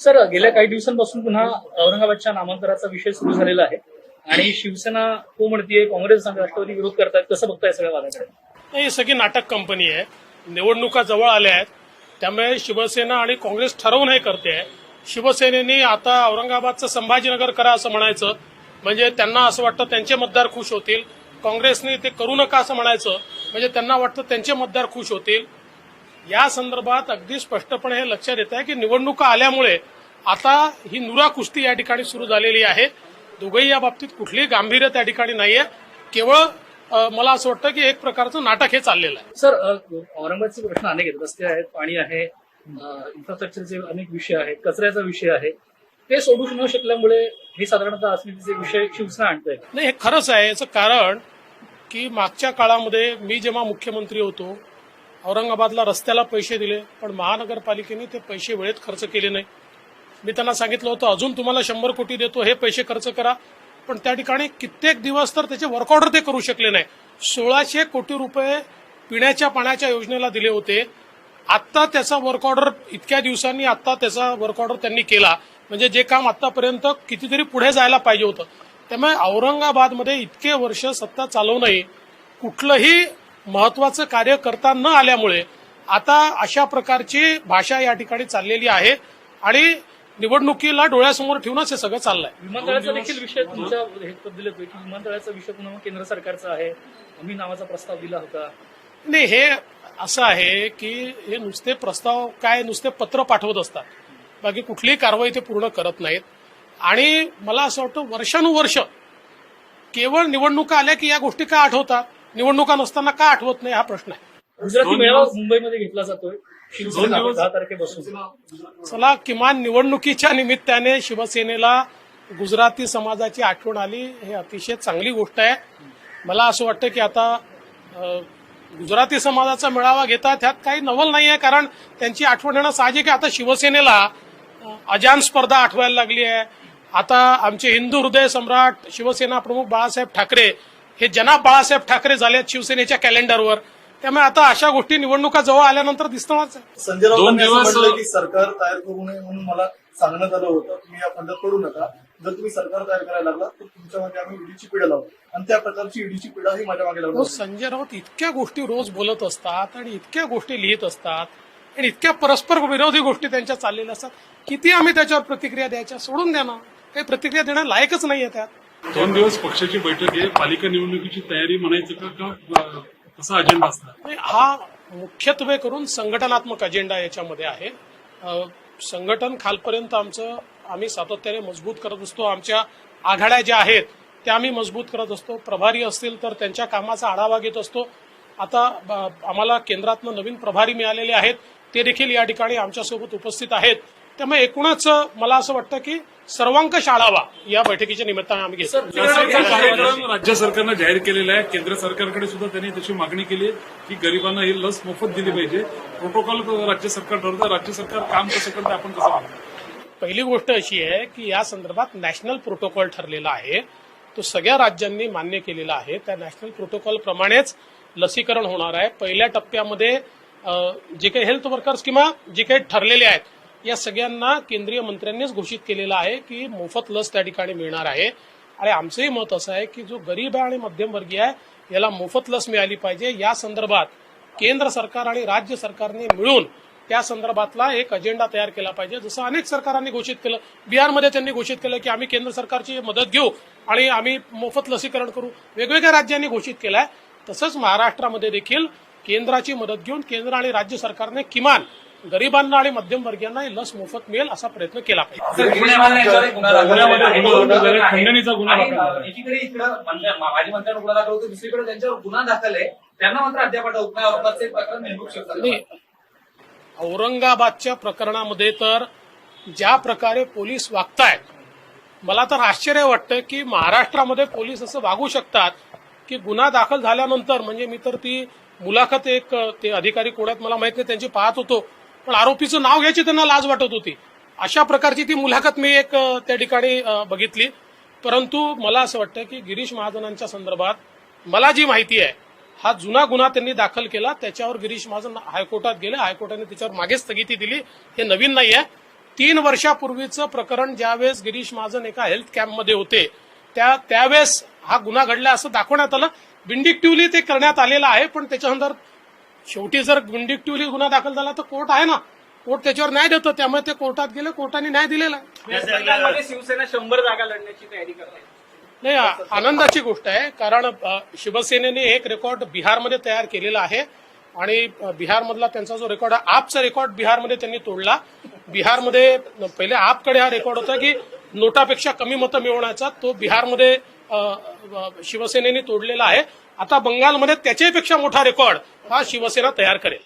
Sir गेल्या काही दिवसांपासून पुन्हा औरंगाबादच्या नामांतराचा विषय सुरू झालेला आहे आणि शिवसेना हो म्हणतीये काँग्रेस आणि राष्ट्रवादी विरोध करतात कसं बघताय सगळ्या वादाकडे? नाही, ही सगळी नाटक कंपनी आहे. निवडणुका जवळ आल्या आहेत. त्यामुळे शिवसेना आणि काँग्रेस ठरवून हे करते शिवसेनेनी शिवसेनेने आता औरंगाबादचं संभाजीनगर करा असं म्हणायचं. म्हणजे त्यांना असं वाटतं त्यांचे मतदार खुश होतील. काँग्रेसने ते करू नका असं म्हणायचं. म्हणजे त्यांना वाटतं त्यांचे मतदार खुश होतील. या संदर्भात अगदी स्पष्टपणे हे लक्षात येत आहे की निवडणुका आल्यामुळे आता ही नुरा कुस्ती या ठिकाणी सुरू झालेली आहे. दोघंही या बाबतीत कुठलीही गांभीर्य त्या ठिकाणी नाहीये. केवळ मला असं वाटतं की एक प्रकारचं नाटक हे चाललेलं आहे. सर औरंगाबादचे प्रश्न अनेक आहेत. रस्ते आहेत पाणी आहे इन्फ्रास्ट्रक्चरचे अनेक विषय आहेत कचऱ्याचा विषय आहे. ते सोडू न शकल्यामुळे हे साधारणतः अस्मितेचे विषय शिवसेना आणतोय. नाही हे खरंच आहे. याचं कारण की मागच्या काळामध्ये मी जेव्हा मुख्यमंत्री होतो औरंगाबादला रस्त्याला पैसे दिले पण महानगरपालिकेने ते पैसे वेळेत खर्च केले नाही. मी त्यांना सांगितलं होतं अजून तुम्हाला शंभर कोटी देतो हे पैसे खर्च करा. पण त्या ठिकाणी कित्येक दिवस तर त्याचे वर्कऑर्डर ते करू शकले नाही. सोळाशे कोटी रुपये पिण्याच्या पाण्याच्या योजनेला दिले होते. आत्ता त्याचा वर्क ऑर्डर इतक्या दिवसांनी आत्ता त्याचा वर्क ऑर्डर त्यांनी केला. म्हणजे जे काम आतापर्यंत कितीतरी पुढे जायला पाहिजे होतं. त्यामुळे औरंगाबादमध्ये इतके वर्ष सत्ता चालवूनही कुठलंही महत्वाचं कार्य करता न आल्यामुळे आता अशा प्रकारची भाषा या ठिकाणी चाललेली आहे आणि निवडणुकीला डोळ्यासमोर ठेवूनच हे सगळं चाललंय. विमानतळाचा देखील विषय तुमच्या हे दिले की विमानतळाचा विषय पुन्हा केंद्र सरकारचा आहे. आम्ही नावाचा प्रस्ताव दिला होता. नाही हे असं आहे की हे नुसते प्रस्ताव काय नुसते पत्र पाठवत असतात. बाकी कुठलीही कारवाई ते पूर्ण करत नाहीत. आणि मला असं वाटतं वर्षानुवर्ष केवळ निवडणुका आल्या की या गोष्टी का आठवतात? निवडणुका नसताना का आठवत नाही हा प्रश्न आहे? गुजराती मेळावा मुंबईमध्ये घेतला जातोय. शिवसेना दहा तारखेपासून. चला किमान निवडणुकीच्या निमित्ताने शिवसेनेला गुजराती समाजाची आठवण आली हे अतिशय चांगली गोष्ट आहे. मला असं वाटतं की आता गुजराती समाजाचा मेळावा घेतात ह्यात काही नवल नाही आहे कारण त्यांची आठवण येणं साहजिक आहे आता शिवसेनेला अजान स्पर्धा आठवायला लागली आहे. आता आमचे हिंदू हृदय सम्राट शिवसेना प्रमुख बाळासाहेब ठाकरे हे जनाब बाळासाहेब ठाकरे झाले आहेत शिवसेनेच्या कॅलेंडरवर त्यामुळे आता अशा गोष्टी निवडणुका जवळ आल्यानंतर दिसणारच आहे. संजय राऊत दोन यांनी असं दिवस- म्हटलं की सरकार तयार करू नये म्हणून मला सांगण्यात आलं होतं. तुम्ही या फंडात पडू नका. जर तुम्ही सरकार तयार करायला लागला तर तुमच्या मागे आम्ही ईडीची पिढा लावू. आणि त्या प्रकारची ईडीची पिढा ही माझ्या मागे संजय राऊत इतक्या गोष्टी रोज बोलत असतात आणि इतक्या गोष्टी लिहित असतात आणि इतक्या परस्पर विरोधी गोष्टी त्यांच्या चाललेल्या असतात. किती आम्ही त्याच्यावर प्रतिक्रिया द्यायच्या? सोडून द्या ना. काही प्रतिक्रिया देण्या लायकच नाहीये त्यात. दोन दिवस पक्षाची बैठक आहे. पालिका निवडणुकीची तयारी म्हणायचं का? कसा अजेंडा असणार? हा मुख्यत्वे करून संघटनात्मक अजेंडा याच्यामध्ये आहे. संघटन खालपर्यंत आमचं आम्ही सातत्याने मजबूत करत असतो. आमच्या आघाड्या ज्या आहेत त्या आम्ही मजबूत करत असतो. प्रभारी असतील तर त्यांच्या कामाचा आढावा घेत असतो. आता आम्हाला केंद्रातनं नवीन प्रभारी मिळालेले आहेत. ते देखील या ठिकाणी आमच्यासोबत उपस्थित आहेत. त्यामुळे एकूणच मला असं वाटतं की सर्वांकश आढावा या बैठकीच्या निमित्ताने आम्ही घेतो राज्य सरकारनं जाहीर केलेला आहे. केंद्र सरकारकडे सुद्धा त्यांनी तशी मागणी केली की गरिबांना ही लस मोफत दिली पाहिजे. प्रोटोकॉल राज्य सरकार ठरवतं. राज्य सरकार काम कसं करतं आपण कसं पहिली गोष्ट अशी आहे की या संदर्भात नॅशनल प्रोटोकॉल ठरलेला आहे. तो सगळ्या राज्यांनी मान्य केलेला आहे. त्या नॅशनल प्रोटोकॉल प्रमाणेच लसीकरण होणार आहे. पहिल्या टप्प्यामध्ये जे काही हेल्थ वर्कर्स किंवा जे काही ठरलेले आहेत या सगळ्यांना केंद्रीय मंत्र्यांनीच घोषित केलेलं आहे की मोफत लस त्या ठिकाणी मिळणार आहे. आणि आमचंही मत असं आहे की जो गरीब आहे आणि मध्यमवर्गीय आहे याला मोफत लस मिळाली पाहिजे. या संदर्भात केंद्र सरकार आणि राज्य सरकारने मिळून त्या संदर्भातला एक अजेंडा तयार केला पाहिजे. जसं अनेक सरकारांनी घोषित केलं. बिहारमध्ये त्यांनी घोषित केलं की आम्ही केंद्र सरकारची मदत घेऊ आणि आम्ही मोफत लसीकरण करू. वेगवेगळ्या राज्यांनी घोषित केलं आहे तसंच महाराष्ट्रामध्ये देखील केंद्राची मदत घेऊन केंद्र आणि राज्य सरकारने किमान गरिबांना आणि मध्यमवर्गीयांना ही लस मोफत मिळेल असा प्रयत्न केला पाहिजे. एकीकडे इकडं माजी मंत्र्यांना गुन्हा दाखल होतो दुसरीकडे त्यांच्यावर गुन्हा दाखल आहे. त्यांना मात्र अद्याप औरंगाबादचे प्रकरण औरंगाबादच्या प्रकरणामध्ये तर ज्या प्रकारे पोलीस वागतायत मला तर आश्चर्य वाटतं की महाराष्ट्रामध्ये पोलीस असं वागू शकतात की गुन्हा दाखल झाल्यानंतर म्हणजे मी तर ती मुलाखत एक ते अधिकारी कोणात मला माहीत नाही त्यांची पाहत होतो. पण आरोपीचं नाव घ्यायची त्यांना लाज वाटत होती. अशा प्रकारची ती मुलाखत मी एक त्या ठिकाणी बघितली. परंतु मला असं वाटतं की गिरीश महाजनांच्या संदर्भात मला जी माहिती आहे हा जुना गुन्हा त्यांनी दाखल केला. त्याच्यावर गिरीश महाजन हायकोर्टात गेले. हायकोर्टाने त्याच्यावर मागे स्थगिती दिली. हे नवीन नाही आहे. तीन वर्षापूर्वीचं प्रकरण ज्यावेळेस गिरीश महाजन एका हेल्थ कॅम्पमध्ये होते त्या त्यावेळेस हा गुन्हा घडला असं दाखवण्यात आलं. विंडिक्टिव्हली ते करण्यात आलेलं आहे पण त्याच्यानंतर शेवटी जर विंडिक्टिव्हली गुन्हा दाखल झाला तर कोर्ट आहे ना. कोर्ट त्याच्यावर न्याय देतो. त्यामुळे ते कोर्टात गेले कोर्टाने न्याय दिलेला आहे. शिवसेना शंभर जागा लढण्याची तयारी करते. नाही आनंदाची गोष्ट आहे. कारण शिवसेनेने एक रेकॉर्ड बिहारमध्ये तयार केलेला आहे. आणि बिहारमधला त्यांचा जो रेकॉर्ड आहे आपचा रेकॉर्ड बिहारमध्ये त्यांनी तोडला. बिहारमध्ये पहिले आपकडे हा रेकॉर्ड होता की नोटापेक्षा कमी मतं मिळवण्याचा तो बिहारमध्ये शिवसेनेने तोडलेला आहे. आता बंगालमध्ये त्याच्यापेक्षा मोठा रेकॉर्ड हा शिवसेना तयार करेल.